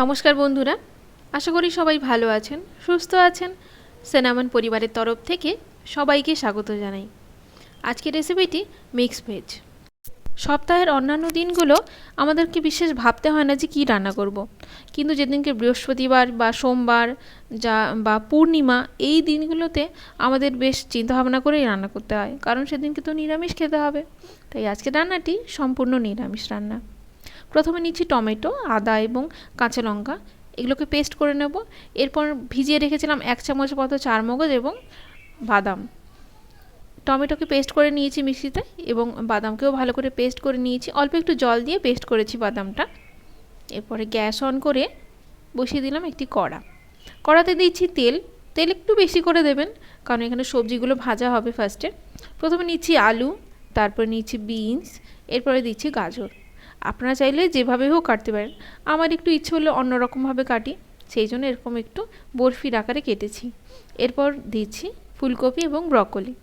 নমস্কার বন্ধুরা, আশা করি সবাই ভালো আছেন, সুস্থ আছেন। সেনামন পরিবারের তরফ থেকে সবাইকে স্বাগত জানাই। আজকের রেসিপিটি মিক্স ভেজ সপ্তাহের অন্যান্য দিনগুলো আমাদেরকে বিশেষ ভাবতে হয় না যে কী রান্না করব। কিন্তু যেদিনকে বৃহস্পতিবার বা সোমবার যা বা পূর্ণিমা, এই দিনগুলোতে আমাদের বেশ চিন্তাভাবনা করেই রান্না করতে হয়। কারণ সেদিনকে তো নিরামিষ খেতে হবে। তাই আজকের রান্নাটি সম্পূর্ণ নিরামিষ রান্না। প্রথমে নিচ্ছি টমেটো, আদা এবং কাঁচা লঙ্কা। এগুলোকে পেস্ট করে নেব। এরপর ভিজিয়ে রেখেছিলাম এক চামচ মতো চার মগজ এবং বাদাম। টমেটোকে পেস্ট করে নিয়েছি মিক্সিতে এবং বাদামকেও ভালো করে পেস্ট করে নিয়েছি। অল্প একটু জল দিয়ে পেস্ট করেছি বাদামটা। এরপরে গ্যাস অন করে বসিয়ে দিলাম একটি কড়া। কড়াতে দিচ্ছি তেল। তেল একটু বেশি করে দেবেন, কারণ এখানে সবজিগুলো ভাজা হবে ফার্স্টে প্রথমে নিচ্ছি আলু, তারপরে নিচ্ছি বিনস, এরপরে দিচ্ছি গাজর। আপনারা চাইলে যেভাবে হোক কাটতে পারেন। আমার একটু ইচ্ছে হলে অন্যরকমভাবে কাটি, সেই জন্য এরকম একটু বরফির আকারে কেটেছি। এরপর দিচ্ছি ফুলকপি এবং ব্রকলি।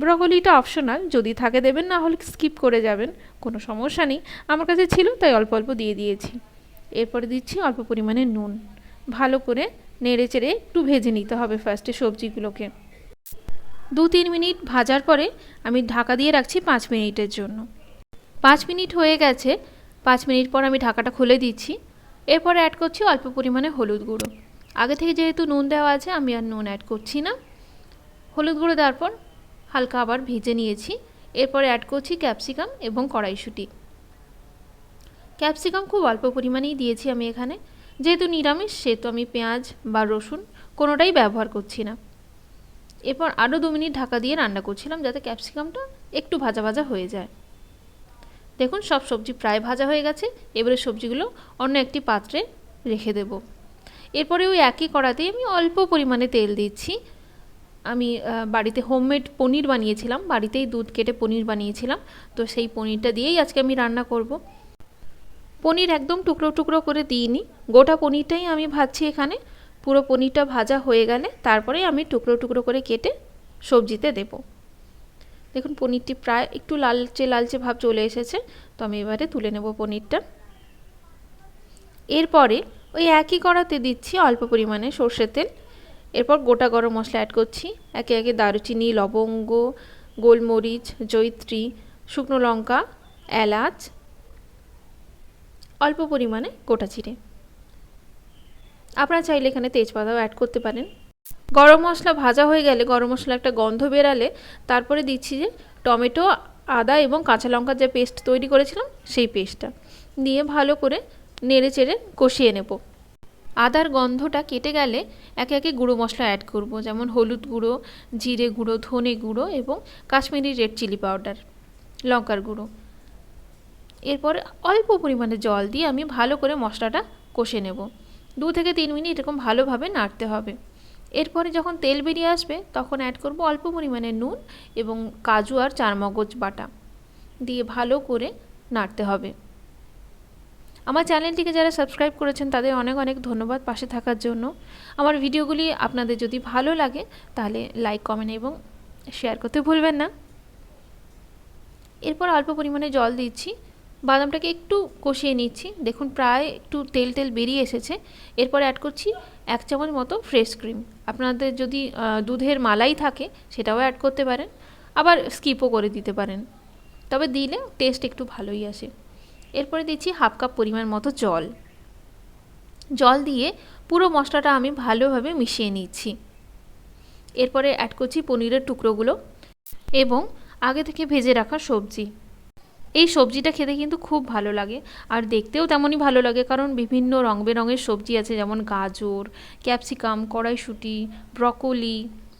ব্রকলিটা অপশনাল যদি থাকে দেবেন, না হলে স্কিপ করে যাবেন, কোনো সমস্যা নেই। আমার কাছে ছিল, তাই অল্প অল্প দিয়ে দিয়েছি। এরপরে দিচ্ছি অল্প পরিমাণে নুন। ভালো করে নেড়ে চেড়ে একটু ভেজে নিতে হবে ফার্স্টে সবজিগুলোকে। দু তিন মিনিট ভাজার পরে আমি ঢাকা দিয়ে রাখছি পাঁচ মিনিটের জন্য। পাঁচ মিনিট হয়ে গেছে পাঁচ মিনিট পর আমি ঢাকাটা খুলে দিচ্ছি। এরপরে অ্যাড করছি অল্প পরিমাণে হলুদ গুঁড়ো। আগে থেকে যেহেতু নুন দেওয়া আছে, আমি আর নুন অ্যাড করছি না। হলুদ গুঁড়ো দেওয়ার পর হালকা আবার ভেজে নিয়েছি। এরপরে অ্যাড করছি ক্যাপসিকাম এবং কড়াইশুঁটি। ক্যাপসিকাম খুব অল্প পরিমাণেই দিয়েছি আমি এখানে। যেহেতু নিরামিষ, সেহেতু আমি পেঁয়াজ বা রসুন কোনোটাই ব্যবহার করছি না। এরপর আরও দু মিনিট ঢাকা দিয়ে রান্না করছিলাম যাতে ক্যাপসিকামটা একটু ভাজা ভাজা হয়ে যায়। দেখুন, সব সবজি প্রায় ভাজা হয়ে গেছে। এবারে সবজিগুলো অন্য একটি পাত্রে রেখে দেব। এরপরে ওই একই কড়াতেই আমি অল্প পরিমাণে তেল দিচ্ছি। আমি বাড়িতে হোমমেড পনির বানিয়েছিলাম। বাড়িতেই দুধ কেটে পনির বানিয়েছিলাম। তো সেই পনিরটা দিয়েই আজকে আমি রান্না করব। পনির একদম টুকরো টুকরো করে দিইনি। গোটা পনিরটাই আমি ভাজছি এখানে। পুরো পনিরটা ভাজা হয়ে গেলে তারপরে আমি টুকরো টুকরো করে কেটে সবজিতে দেব। দেখুন, পনিরটি প্রায় একটু লালচে লালচে ভাব চলে এসেছে, তো আমি এবারে তুলে নেব পনিরটা। এরপরে ওই একই কড়াতে দিচ্ছি অল্প পরিমাণে সর্ষের তেল। এরপর গোটা গরম মশলা অ্যাড করছি। একে একে দারুচিনি, লবঙ্গ, গোলমরিচ জৈত্রী শুকনো লঙ্কা, এলাচ, অল্প পরিমাণে গোটা চিড়ে আপনারা চাইলে এখানে তেজপাতাও অ্যাড করতে পারেন। গরম মশলা ভাজা হয়ে গেলে গরম মশলা একটা গন্ধ বেরালে তারপরে দিচ্ছি যে টমেটো, আদা এবং কাঁচা লঙ্কার যে পেস্ট তৈরি করেছিলাম সেই পেস্টটা। দিয়ে ভালো করে নেড়ে চেড়ে কষিয়ে নেব। আদার গন্ধটা কেটে গেলে একে একে গুঁড়ো মশলা অ্যাড করব, যেমন হলুদ গুঁড়ো, জিরে গুঁড়ো, ধনে গুঁড়ো এবং কাশ্মীরি রেড চিলি পাউডার লঙ্কার গুঁড়ো। এরপর অল্প পরিমাণে জল দিয়ে আমি ভালো করে মশলাটা কষে নেব। দু থেকে তিন মিনিট এরকম ভালোভাবে নাড়তে হবে। এরপরে যখন তেল বেরিয়ে আসবে, তখন অ্যাড করব অল্প পরিমাণে নুন এবং কাজু আর চারমগজ বাটা দিয়ে ভালো করে নাড়তে হবে। আমার চ্যানেলটিকে যারা সাবস্ক্রাইব করেছেন, তাদের অনেক অনেক ধন্যবাদ পাশে থাকার জন্য। আমার ভিডিওগুলি আপনাদের যদি ভালো লাগে, তাহলে লাইক কমেন্ট এবং শেয়ার করতে ভুলবেন না। এরপর অল্প পরিমাণে জল দিচ্ছি। বাদামটাকে একটু কষিয়ে নিচ্ছি। দেখুন, প্রায় একটু তেল তেল বেরিয়ে এসেছে। এরপর অ্যাড করছি এক চামচ মতো ফ্রেশ ক্রিম আপনাদের যদি দুধের মালাই থাকে, সেটাও অ্যাড করতে পারেন। আবার স্কিপও করে দিতে পারেন। তবে দিলে টেস্ট একটু ভালোই আসে। এরপরে দিচ্ছি হাফ কাপ পরিমাণ মতো জল। জল দিয়ে পুরো মশলাটা আমি ভালোভাবে মিশিয়ে নিচ্ছি। এরপরে অ্যাড করছি পনিরের টুকরোগুলো এবং আগে থেকে ভেজে রাখা সবজি। এই সবজিটা খেতে কিন্তু খুব ভালো লাগে। আর দেখতেও তেমনই ভালো লাগে, কারণ বিভিন্ন রং বেরঙের সবজি আছে, যেমন গাজর, ক্যাপসিকাম, কড়াইশুঁটি, ব্রকোলি,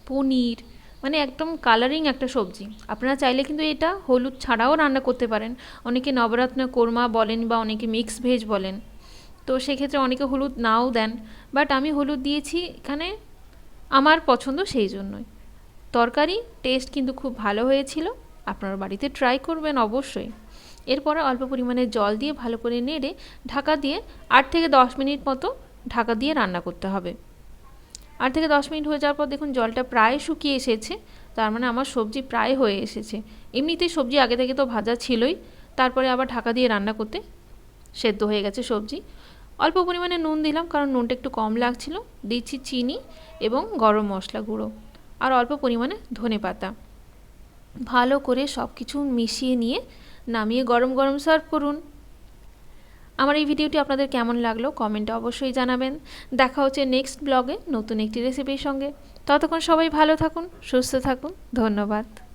পনির মানে একদম কালারিং একটা সবজি। আপনারা চাইলে কিন্তু এটা হলুদ ছাড়াও রান্না করতে পারেন। অনেকে নবরত্ন কোরমা বলেন বা অনেকে মিক্স ভেজ বলেন। তো সেক্ষেত্রে অনেকে হলুদ নাও দেন বাট আমি হলুদ দিয়েছি এখানে আমার পছন্দ সেই জন্যই। তরকারি টেস্ট কিন্তু খুব ভালো হয়েছিল। আপনার বাড়িতে ট্রাই করবেন অবশ্যই। এরপরে অল্প পরিমাণে জল দিয়ে ভালো করে নেড়ে ঢাকা দিয়ে আট থেকে দশ মিনিট মতো ঢাকা দিয়ে রান্না করতে হবে। আট থেকে দশ মিনিট হয়ে যাওয়ার পর দেখুন জলটা প্রায় শুকিয়ে এসেছে, তার মানে আমার সবজি প্রায় হয়ে এসেছে। এমনিতেই সবজি আগে থেকে তো ভাজা ছিলই, তারপরে আবার ঢাকা দিয়ে রান্না করতে সেদ্ধ হয়ে গেছে সবজি। অল্প পরিমাণে নুন দিলাম, কারণ নুনটা একটু কম লাগছিল। দিচ্ছি চিনি এবং গরম মশলা গুঁড়ো। আর অল্প পরিমাণে ধনে পাতা। ভালো করে সব কিছু মিশিয়ে নিয়ে নামিয়ে গরম গরম সার্ভ করুন। আমার এই ভিডিওটি আপনাদের কেমন লাগল কমেন্টে অবশ্যই জানাবেন। দেখা হচ্ছে নেক্সট ব্লগে নতুন একটি রেসিপির সঙ্গে। ততক্ষণ সবাই ভালো থাকুন, সুস্থ থাকুন। ধন্যবাদ।